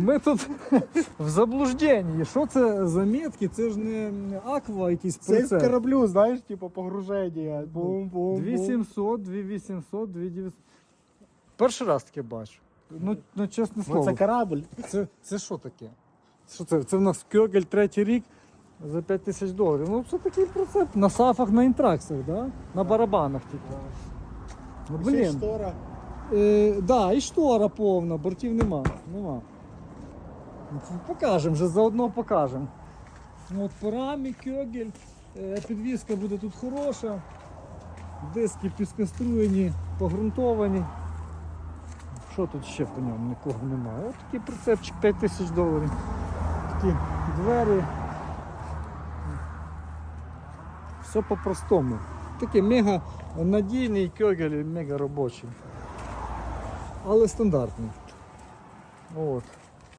Ми тут в заблужденні. Що це за метки? Це ж не аква якийсь Це як в прицеп. кораблю, знаєш, типу погруження. Бум, бум, 2700, 2800, 2900. Перший раз таке бачу. Ну, ну чесне Ну, слово. це корабль. Це, це що таке? Що це? Це в нас Кьогель третій рік за 5 тисяч доларів. Ну це такий прицеп. На сафах, на інтраксах, да? на барабанах тільки. Ну, Ще блін. штора. Е, да, і штора повна, бортів нема. нема. Покажемо вже, заодно покажемо. Ну, От парамі, кьогель, е, підвізка буде тут хороша. Диски піскоструєні, погрунтовані. Що тут ще по ньому? Нікого немає. Ось такий прицепчик 5 тисяч доларів. Такі двері. Все по-простому. Такий мега надійний кьогель, мега робочий. Але стандартний. От.